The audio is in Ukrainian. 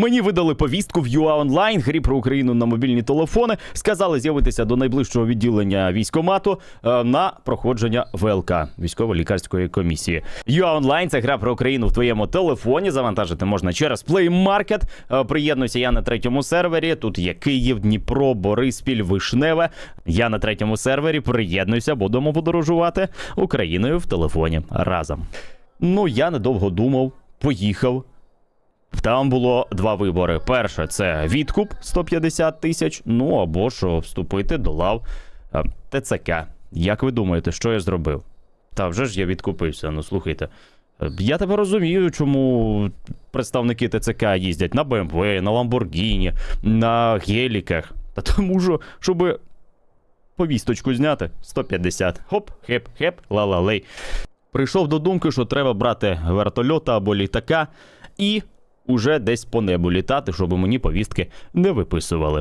Мені видали повістку в UA Online, грі про Україну на мобільні телефони. Сказали з'явитися до найближчого відділення військомату е, на проходження ВЛК військово-лікарської комісії. UA Online – це гра про Україну в твоєму телефоні. Завантажити можна через Play Market. Е, Приєднуюся я на третьому сервері. Тут є Київ, Дніпро, Бориспіль, Вишневе. Я на третьому сервері приєднуюся, будемо подорожувати Україною в телефоні разом. Ну я недовго думав, поїхав. Там було два вибори. Перше це відкуп 150 тисяч. Ну або ж вступити до лав е, ТЦК. Як ви думаєте, що я зробив? Та вже ж я відкупився. Ну слухайте. е, Я тебе розумію, чому представники ТЦК їздять на БМВ, на Ламборгіні, на геліках. Та тому що, щоб повісточку зняти 150. Хоп, хеп, хеп, ла-ла-лей. Прийшов до думки, що треба брати вертольота або літака і уже десь по небу літати, щоб мені повістки не виписували.